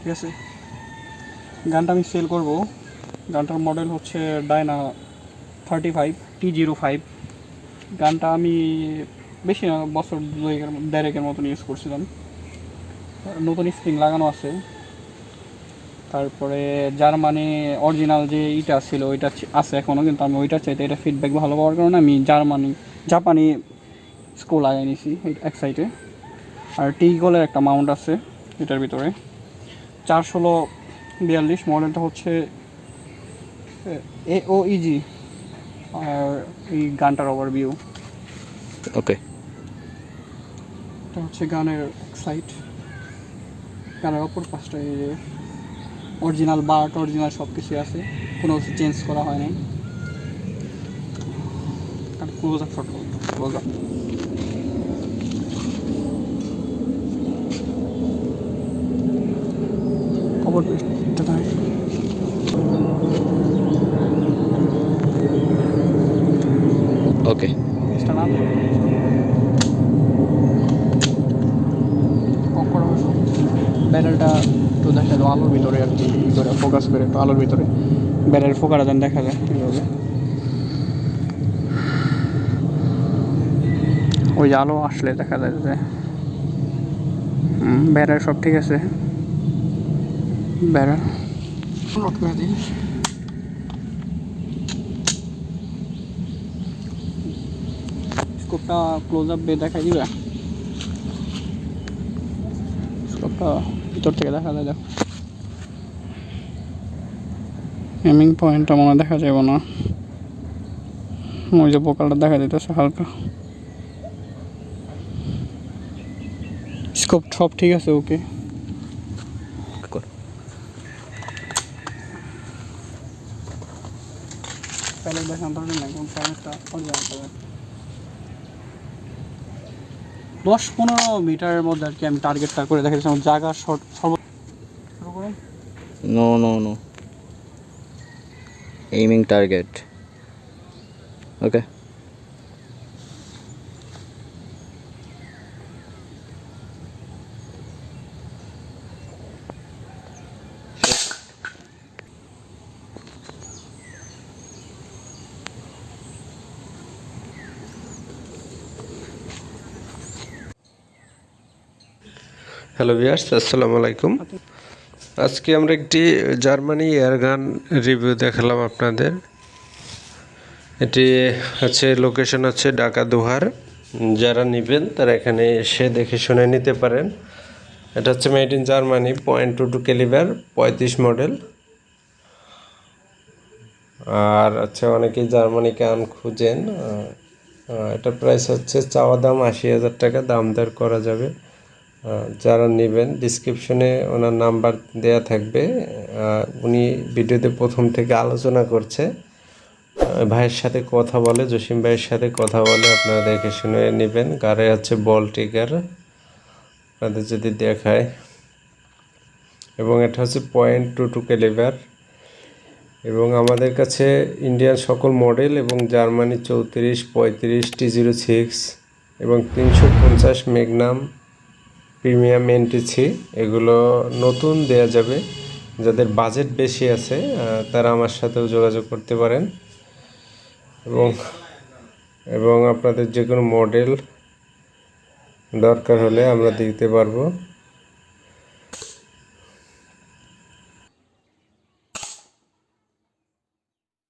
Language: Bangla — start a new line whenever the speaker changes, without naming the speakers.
ঠিক আছে? গানটা আমি সেল করব। গানটার মডেল হচ্ছে Diana thirty five T zero five গানটা আমি বেশি না, বছর দুয়েকের, দেড়েকের মতন ইউজ করছিলাম। নতুন স্প্রিং লাগানো আছে। তারপরে জার্মানি অরিজিনাল যে ইটা ছিল, ওইটা আছে এখনও কিন্তু আমি ওইটার চাইতে এটা ফিডব্যাক ভালো পাওয়ার কারণে আমি জার্মানি, জাপানি স্কুল লাগাই নিছি এক সাইডে আর টি গোলের একটা মাউন্ট আছে, এটার ভিতরে। চার ষোলো বিয়াল্লিশ মডেলটা হচ্ছে এ ও ইজি আর এই গানটার ওভারভিউ
ওকে
এটা হচ্ছে গানের এক সাইড গানের অপর পাশটা এই যে অরিজিনাল বার্ট অরিজিনাল সব কিছুই আছে। কোনো কিছু চেঞ্জ করা হয় নাই। Close up photo close up খবর তাই
ওকে।
ব্যারেলটা একটু দেখা যায় আলোর ভিতরে আর কি ভিতরে ফোকাস করে একটু আলোর ভিতরে। ব্যারেল ফোকারা যেন দেখা যায় এইভাবে ওই যে আলো আসলে দেখা যায় যে হুম, ব্যারেল সব ঠিক আছে। ব্যারেল লক করে দিই স্কোপটা ক্লোজ আপ দেখাই দিবে? স্কোপটা ভিতর থেকে দেখা যায়, দেখো। এমিং পয়েন্টটা মনে দেখা যাবে না। ওই যে বোকালটা দেখা যেতেছে হালকা। স্কোপ সব ঠিক আছে ওকে প্যালেট দেখান নাই কোন প্যালেটটা অরিজিনাল দশ পনেরো মিটারের মধ্যে আর কি আমি টার্গেটটা করে দেখাচ্ছিলাম জায়গা শর্ট সর্ব
no no no aiming target okay
hello viewers আসসালামু আলাইকুম আজকে আমরা একটি জার্মানি এয়ারগান রিভিউ দেখালাম আপনাদের। এটি হচ্ছে লোকেশন হচ্ছে ঢাকা দোহার। যারা নেবেন, তারা এখানে এসে দেখে শুনে নিতে পারেন। এটা হচ্ছে made in Germany point two two caliber পঁয়ত্রিশ মডেল আর আচ্ছা অনেকেই জার্মানি গান খুঁজেন। এটার প্রাইস হচ্ছে চাওয়া দাম আশি হাজার টাকা, দাম দর করা যাবে। যারা নেবেন ডিসক্রিপশনে ওনার নাম্বার দেয়া থাকবে। উনি ভিডিওতে প্রথম থেকে আলোচনা করছে। ভাইয়ের সাথে কথা বলে, জসিম ভাইয়ের সাথে কথা বলে আপনারা দেখে শুনে নেবেন। গাড়ে হচ্ছে বল টিকার আপনাদের যদি দেখায়। এবং এটা হচ্ছে পয়েন্ট টু টু ক্যালিভার এবং আমাদের কাছে ইন্ডিয়ান সকল মডেল এবং জার্মানি চৌত্রিশ, পঁয়ত্রিশ টি জিরো সিক্স এবং তিনশো পঞ্চাশ মেগনাম প্রিমিয়াম এনটিসি এগুলো নতুন দেয়া যাবে। যাদের বাজেট বেশি আছে তারা আমার সাথেও যোগাযোগ করতে পারেন। এবং এবং আপনাদের যে কোনো মডেল দরকার হলে আমরা দিতে পারব।